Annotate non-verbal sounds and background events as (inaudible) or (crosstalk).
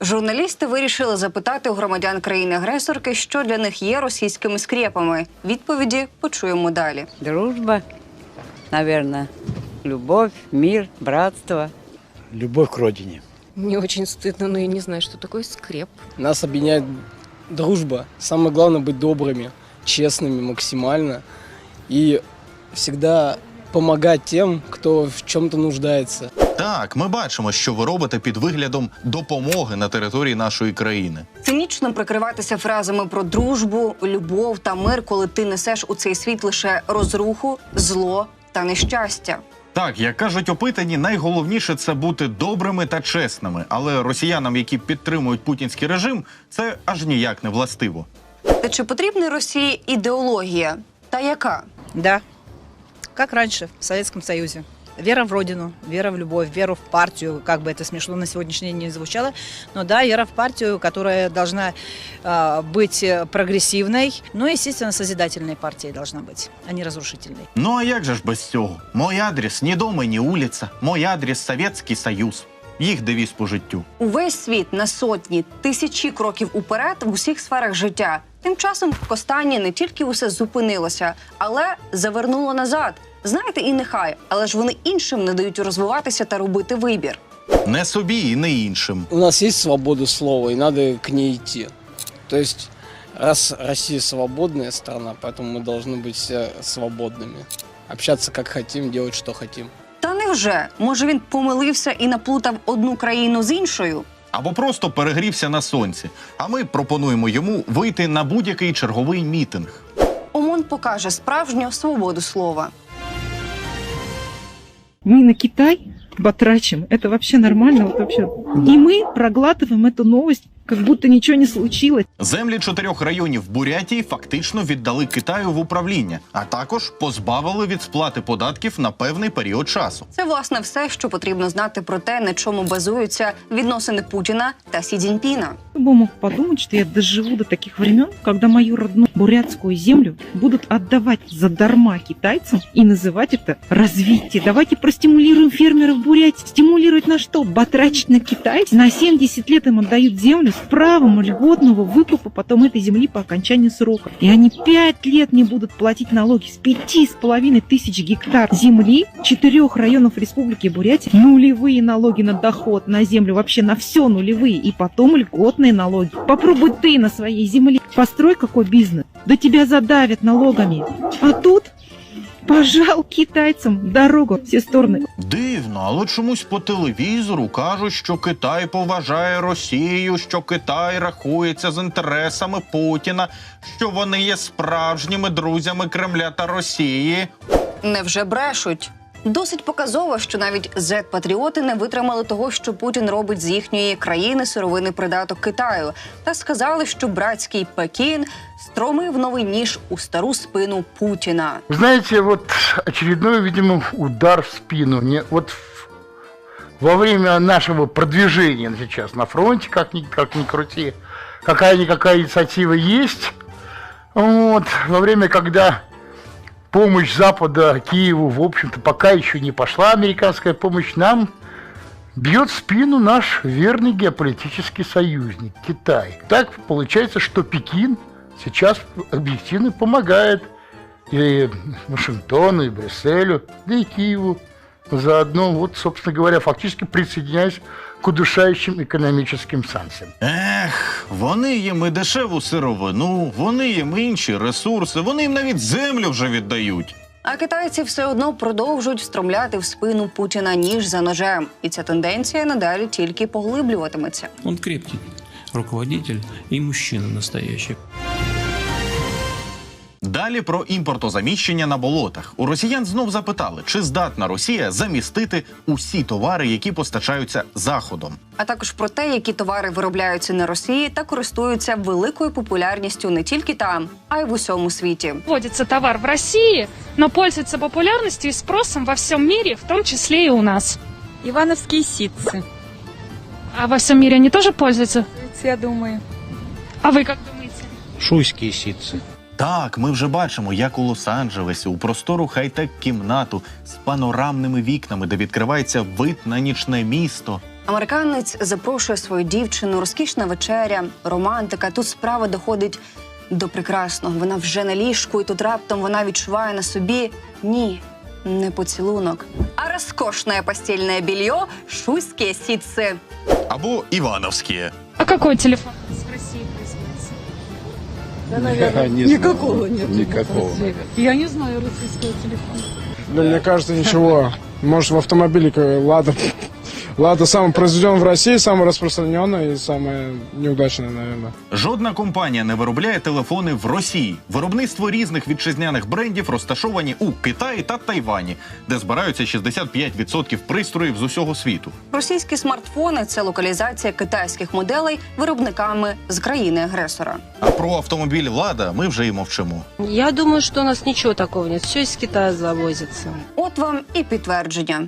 Журналісти вирішили запитати у громадян країни-агресорки, що для них є російськими скрепами. Відповіді почуємо далі. Дружба, наверное. Любовь, мир, братство. Любовь к родине. Мне очень стыдно, но я не знаю, что такое скреп. Нас объединяет дружба. Самое главное быть добрыми, честными максимально и всегда помогать тем, кто в чем-то нуждается. Так, ми бачимо, що ви робите під виглядом допомоги на території нашої країни. Цинічно прикриватися фразами про дружбу, любов та мир, коли ти несеш у цей світ лише розруху, зло та нещастя. Так, як кажуть опитані, найголовніше це бути добрими та чесними. Але росіянам, які підтримують путінський режим, це аж ніяк не властиво. Та чи потрібна Росії ідеологія? Та яка? Да, как раньше, в Советском Союзе. Вера в родину, вера в любовь, веру в партию, как бы это смешно на сегодняшний день не звучало, но да, вера в партию, которая должна э, быть э, прогрессивной, но, естественно, созидательной партией должна быть, а не разрушительной. Ну а як же ж без цього? Мой адрес ні дома, ні улиця. Мой адрес Совєтський Союз. Їх девіз по життю. Увесь світ на сотні, тисячі кроків уперед в усіх сферах життя. Тим часом в Костані не тільки усе зупинилося, але завернуло назад. Знаєте, і нехай, але ж вони іншим не дають розвиватися та робити вибір. Не собі і не іншим. У нас есть свобода слова, и надо к ней идти. То есть, раз Россия свободная страна, поэтому мы должны быть все свободными. Общаться как хотим, делать что хотим. Та невже? Може він помилився і наплутав одну країну з іншою? Або просто перегрівся на сонці. А ми пропонуємо йому вийти на будь-який черговий мітинг. ОМОН покаже справжню свободу слова. Мы на Китай батрачим. Это вообще нормально? Вот вообще. И мы проглатываем эту новость, как будто ничего не случилось. Землі чотирьох районів Бурятії фактично віддали Китаю в управління, а також позбавили від сплати податків на певний період часу. Це власне все, що потрібно знати про те, на чому базуються відносини Путіна та Сі Цзіньпіна. Кто бы мог подумать, что я доживу до таких времен, когда мою родную бурятскую землю будут отдавать задарма китайцам и называть это развитие. Давайте простимулируем фермеров Бурятии. Стимулировать на что? Батрачить на Китай? На 70 лет им отдают землю с правом льготного выкупа потом этой земли по окончании срока. И они 5 лет не будут платить налоги с пяти с половиной тысяч гектар земли четырех районов Республики Бурятия. Нулевые налоги на доход, на землю, вообще на все нулевые. И потом льготные налоги. Попробуй ты на своей земле. Построй какой бизнес. Да тебя задавят налогами. А тут пожал китайцям дорогу всі сторони. Дивно, але чомусь по телевізору кажуть, що Китай поважає Росію, що Китай рахується з інтересами Путіна, що вони є справжніми друзями Кремля та Росії. Невже брешуть? Досить показово, що навіть зет-патріоти не витримали того, що Путін робить з їхньої країни сировинний придаток Китаю, та сказали, що братський Пекін стромив новий ніж у стару спину Путіна. Вы знаете, вот очередной, видимо, удар в спину. Не, вот в- во время нашего продвижения сейчас на фронте, как ни, как ни крути, какая-никакая инициатива есть. Вот, во время, когда помощь Запада Киеву, в общем-то, пока еще не пошла американская помощь, нам бьет в спину наш верный геополитический союзник Китай. Так получается, что Пекин сейчас объективно помогает и Вашингтону, и Брюсселю, да и Киеву. Заодно, вот, собственно говоря, фактически присоединяясь к удушающим экономическим санкциям. Ех, вони їм і дешеву сировину, вони їм інші ресурси, вони їм навіть землю вже віддають. А китайці все одно продовжують встромляти в спину Путіна ніж за ножем, і ця тенденція надалі тільки поглиблюватиметься. Он крепкий руководитель и мужчина настоящий. Далі про імпортозаміщення на болотах. У росіян знов запитали, чи здатна Росія замістити усі товари, які постачаються заходом. а також про те, які товари виробляються на Росії та користуються великою популярністю не тільки там, а й в усьому світі. Вводится товар в России, но пользуется популярностью и спросом во всем мире, в том числе и у нас. Ивановские ситцы, А во всем мире они тоже пользуются? я думаю. А вы как думаете? Шуйские ситцы. Так, ми вже бачимо, як у Лос-Анджелесі у простору хай-тек кімнату з панорамними вікнами, де відкривається вид на нічне місто. Американець запрошує свою дівчину, розкішна вечеря, романтика. Тут справа доходить до прекрасного. Вона вже на ліжку, і тут раптом вона відчуває на собі ні, не поцілунок, а розкошне постільне більйо шуйські сітці. Або Івановське. А какой телефон производится? (laughs) Никакого нет. Никакого. Я не знаю российского телефона. Да мне кажется, ничего. Может, в автомобиле как Лада. Лада самый произведен в России, самый распространенный и самая неудачная, наверное. Жодна компанія не виробляє телефони в Росії. Виробництво різних вітчизняних брендів розташовані у Китаї та Тайвані, де збираються 65% пристроїв з усього світу. Російські смартфони це локалізація китайських моделей виробниками з країни-агресора. А про автомобіль Лада ми вже й мовчимо. Я думаю, что у нас ничего такого нет. Все из Китая завозится. От вам і підтвердження.